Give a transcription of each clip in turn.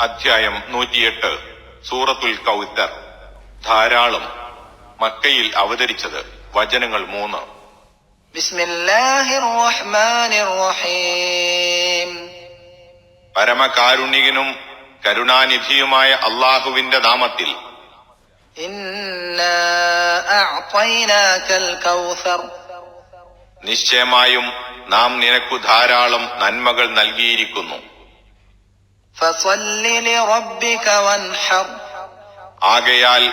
അധ്യായം നൂറ്റിയെട്ട്. സൂറത്തുൽ കൗത്തർ. ധാരാളം മക്കയിൽ അവതരിച്ചത് വചനങ്ങൾ മൂന്ന്. പരമകാരുണ്യകനും കരുണാനിധിയുമായ അള്ളാഹുവിന്റെ നാമത്തിൽ. നിശ്ചയമായും നാം നിനക്കു ധാരാളം നന്മകൾ നൽകിയിരിക്കുന്നു. ആകയാൽ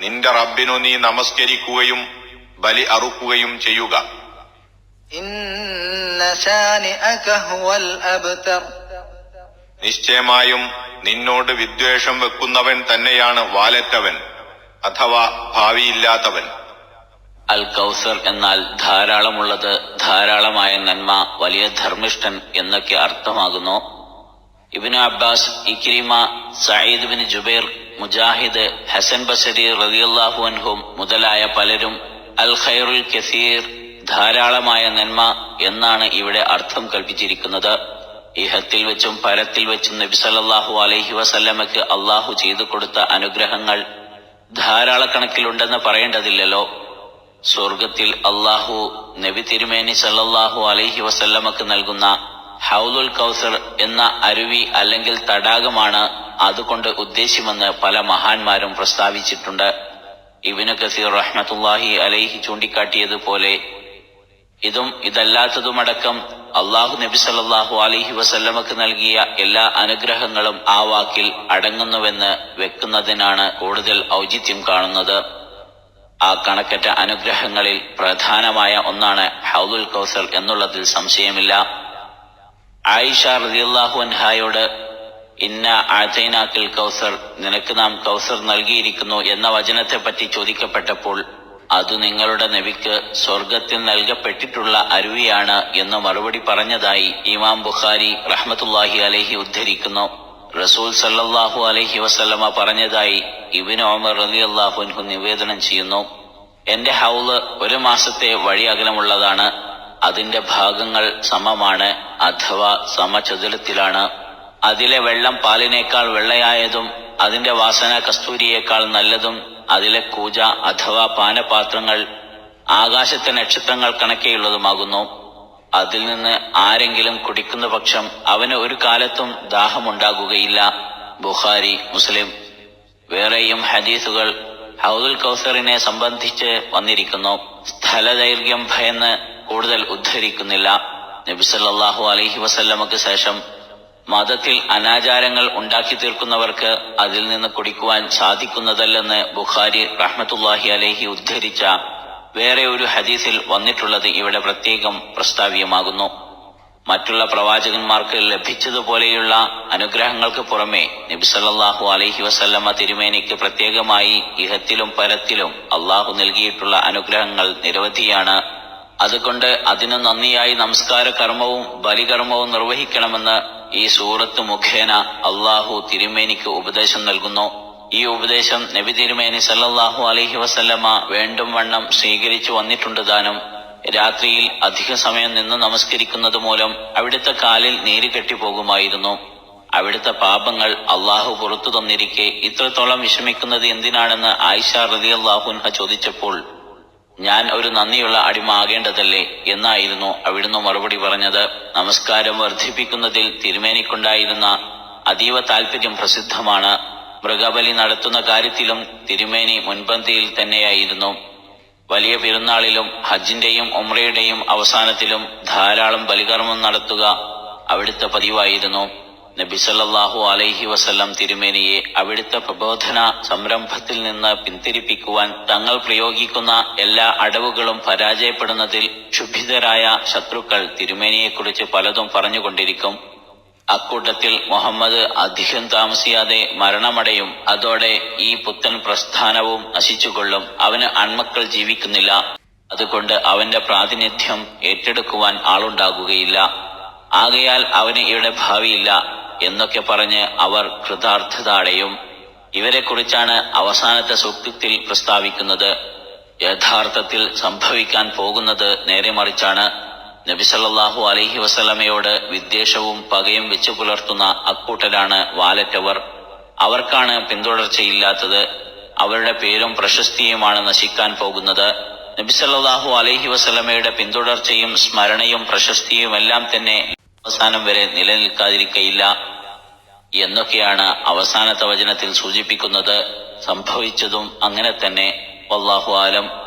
നിന്റെ റബ്ബിനു നീ നമസ്കരിക്കുകയും ബലി അറുക്കുകയും ചെയ്യുക. നിശ്ചയമായും നിന്നോട് വിദ്വേഷം വെക്കുന്നവൻ തന്നെയാണ് വാലറ്റവൻ അഥവാ ഭാവിയില്ലാത്തവൻ. അൽ കൗസർ എന്നാൽ ധാരാളമുള്ളത് ധാരാളമായ നന്മ വലിയ ധർമ്മിഷ്ഠൻ എന്നൊക്കെ അർത്ഥമാകുന്നു. Ibn Abbas Ikrima Sayyid bin Jubair Mujahid Hasan Basri റളിയല്ലാഹു അൻഹും മുതലായ പലരും അൽ ഖൈറുൽ കസീർ ധാരാളമായ നന്മ എന്നാണ് ഇവിടെ അർത്ഥം കൽപ്പിച്ചിരിക്കുന്നത്. ഇഹത്തിൽ വെച്ചും പരത്തിൽ വെച്ചും നബി സല്ലാഹു അലൈഹി വസല്ലമക്ക് അള്ളാഹു ചെയ്തു കൊടുത്ത അനുഗ്രഹങ്ങൾ ധാരാളക്കണക്കിലുണ്ടെന്ന് പറയേണ്ടതില്ലല്ലോ. സ്വർഗത്തിൽ അള്ളാഹു നബി തിരുമേനി സല്ലാഹു അലൈഹി വസല്ലമക്ക് നൽകുന്ന ഹൗലുൽ കൗസർ എന്ന അരുവി അല്ലെങ്കിൽ തടാകമാണ് അതുകൊണ്ട് ഉദ്ദേശ്യമെന്ന് പല മഹാന്മാരും പ്രസ്താവിച്ചിട്ടുണ്ട്. ഇബിന് കസീർ റഹ്മത്തുല്ലാഹി അലൈഹി ചൂണ്ടിക്കാട്ടിയതുപോലെ ഇതും ഇതല്ലാത്തതുമടക്കം അള്ളാഹു നബി സല്ലാഹു അലൈഹി വസല്ലമക്ക് നൽകിയ എല്ലാ അനുഗ്രഹങ്ങളും ആ വാക്കിൽ അടങ്ങുന്നുവെന്ന് വെക്കുന്നതിനാണ് കൂടുതൽ ഔചിത്യം കാണുന്നത്. ആ കണക്കറ്റ അനുഗ്രഹങ്ങളിൽ പ്രധാനമായ ഒന്നാണ് ഹൗദുൽ കൗസർ എന്നുള്ളതിൽ സംശയമില്ല. ആയിഷ റളിയല്ലാഹു അൻഹായോട് ഇന്ന ആചൈനാക്കിൽ കൗസർ നിനക്ക് നാം കൗസർ നൽകിയിരിക്കുന്നു എന്ന വചനത്തെ പറ്റി ചോദിക്കപ്പെട്ടപ്പോൾ അത് നിങ്ങളുടെ നബിക്ക് സ്വർഗത്തിൽ നൽകപ്പെട്ടിട്ടുള്ള അരുവിയാണ് എന്ന് മറുപടി പറഞ്ഞതായി ഇമാം ബുഖാരി റഹ്മത്തുല്ലാഹി അലഹി ഉദ്ധരിക്കുന്നു. റസൂൽ സല്ലാഹു അലഹി വസ്ലമ പറഞ്ഞതായി ഇബിൻ ഓമർ റളിയല്ലാഹു അൻഹു നിവേദനം ചെയ്യുന്നു. എന്റെ ഹൗൾ ഒരു മാസത്തെ വഴി അകലമുള്ളതാണ് അതിന്റെ ഭാഗങ്ങൾ സമമാണ് അഥവാ സമചതുരത്തിലാണ്. അതിലെ വെള്ളം പാലിനേക്കാൾ വെള്ളയായതും അതിന്റെ വാസന കസ്തൂരിയേക്കാൾ നല്ലതും അതിലെ കൂജ അഥവാ പാനപാത്രങ്ങൾ ആകാശത്തെ നക്ഷത്രങ്ങൾ കണക്കെയുള്ളതുമാകുന്നു. അതിൽ നിന്ന് ആരെങ്കിലും കുടിക്കുന്ന പക്ഷം അവന് ഒരു കാലത്തും ദാഹമുണ്ടാകുകയില്ല. ബുഖാരി മുസ്ലിം. വേറെയും ഹദീസുകൾ ഹൗദുൽ കൗസറിനെ സംബന്ധിച്ച് വന്നിരിക്കുന്നു. സ്ഥലദൈർഘ്യം ഭയന്ന് കൂടുതൽ ഉദ്ധരിക്കുന്നില്ല. നബിസല്ലാഹു അലഹി വസല്ലമക്ക് ശേഷം മതത്തിൽ അനാചാരങ്ങൾ ഉണ്ടാക്കി തീർക്കുന്നവർക്ക് അതിൽ നിന്ന് കുടിക്കുവാൻ സാധിക്കുന്നതല്ലെന്ന് ബുഖാരി റഹ്മത്തുല്ലാഹി അലഹി ഉദ്ധരിച്ച വേറെ ഒരു ഹദീസിൽ വന്നിട്ടുള്ളത് ഇവിടെ പ്രത്യേകം പ്രസ്താവ്യമാകുന്നു. മറ്റുള്ള പ്രവാചകന്മാർക്ക് ലഭിച്ചതുപോലെയുള്ള അനുഗ്രഹങ്ങൾക്ക് പുറമെ നബിസല്ലാഹു അലഹി വസല്ലമ തിരുമേനിക്ക് പ്രത്യേകമായി ഇഹത്തിലും പരത്തിലും അള്ളാഹു നൽകിയിട്ടുള്ള അനുഗ്രഹങ്ങൾ നിരവധിയാണ്. അതുകൊണ്ട് അതിന് നന്ദിയായി നമസ്കാര കർമ്മവും ബലികർമ്മവും നിർവഹിക്കണമെന്ന് ഈ സൂറത്ത് മുഖേന അള്ളാഹു തിരുമേനിക്ക് ഉപദേശം നൽകുന്നു. ഈ ഉപദേശം നബി തിരുമേനി സല്ലാഹു അലഹി വസല്ലമ വേണ്ടും വണ്ണം സ്വീകരിച്ചു വന്നിട്ടുണ്ട് താനും രാത്രിയിൽ അധിക സമയം നിന്ന് നമസ്കരിക്കുന്നത് മൂലം അവിടുത്തെ കാലിൽ നീര് കെട്ടിപ്പോകുമായിരുന്നു. അവിടുത്തെ പാപങ്ങൾ അള്ളാഹു പുറത്തു തന്നിരിക്കെ ഇത്രത്തോളം വിഷമിക്കുന്നത് എന്തിനാണെന്ന് ആയിഷ റതി അള്ളാഹുൻഹ ചോദിച്ചപ്പോൾ ഞാൻ ഒരു നന്ദിയുള്ള അടിമ ആകേണ്ടതല്ലേ എന്നായിരുന്നു അവിടുന്ന് മറുപടി പറഞ്ഞത്. നമസ്കാരം വർദ്ധിപ്പിക്കുന്നതിൽ തിരുമേനിക്കുണ്ടായിരുന്ന അതീവ താല്പര്യം പ്രസിദ്ധമാണ്. മൃഗബലി നടത്തുന്ന കാര്യത്തിലും തിരുമേനി മുൻപന്തിയിൽ തന്നെയായിരുന്നു. വലിയ പെരുന്നാളിലും ഹജ്ജിന്റെയും ഉമ്രയുടെയും അവസാനത്തിലും ധാരാളം ബലികർമ്മം നടത്തുക അവിടുത്തെ പതിവായിരുന്നു. നബി സല്ലല്ലാഹു അലൈഹി വസല്ലം തിരുമേനിയെ അവിടുത്തെ പ്രബോധന സംരംഭത്തിൽ നിന്ന് പിന്തിരിപ്പിക്കുവാൻ തങ്ങൾ പ്രയോഗിക്കുന്ന എല്ലാ അടവുകളും പരാജയപ്പെടുന്നതിൽ ക്ഷുഭിതരായ ശത്രുക്കൾ തിരുമേനിയെക്കുറിച്ച് പലതും പറഞ്ഞുകൊണ്ടിരിക്കും. അക്കൂട്ടത്തിൽ മുഹമ്മദ് അധികം താമസിയാതെ മരണമടയും. അതോടെ ഈ പുത്തൻ പ്രസ്ഥാനവും നശിച്ചുകൊള്ളും. അവന് അൺമക്കൾ ജീവിക്കുന്നില്ല. അതുകൊണ്ട് അവന്റെ പ്രാതിനിധ്യം ഏറ്റെടുക്കുവാൻ ആളുണ്ടാകുകയില്ല. ആകയാൽ അവന് ഇവിടെ ഭാവിയില്ല. എന്നൊക്കെ പറഞ്ഞ് അവർ കൃതാർത്ഥത അടയും ഇവരെക്കുറിച്ചാണ് അവസാനത്തെ സൂക്തത്തിൽ പ്രസ്താവിക്കുന്നത്. യഥാർത്ഥത്തിൽ സംഭവിക്കാൻ പോകുന്നത് നേരെ മറിച്ചാണ്. നബിസല്ലാഹു അലഹി വസല്ലമയോട് വിദ്വേഷവും പകയും വെച്ചു പുലർത്തുന്ന അക്കൂട്ടരാണ് വാലറ്റവർ. അവർക്കാണ് പിന്തുടർച്ചയില്ലാത്തത്. അവരുടെ പേരും പ്രശസ്തിയുമാണ് നശിക്കാൻ പോകുന്നത്. നബിസല്ലാഹു അലഹി വസല്ലമയുടെ പിന്തുടർച്ചയും സ്മരണയും പ്രശസ്തിയും എല്ലാം തന്നെ അവസാനം വരെ നിലനിൽക്കാതിരിക്കയില്ല എന്നൊക്കെയാണ് അവസാനത്തെ വചനത്തിൽ സൂചിപ്പിക്കുന്നത്. സംഭവിച്ചതും അങ്ങനെ തന്നെ. വല്ലാഹു ആലം.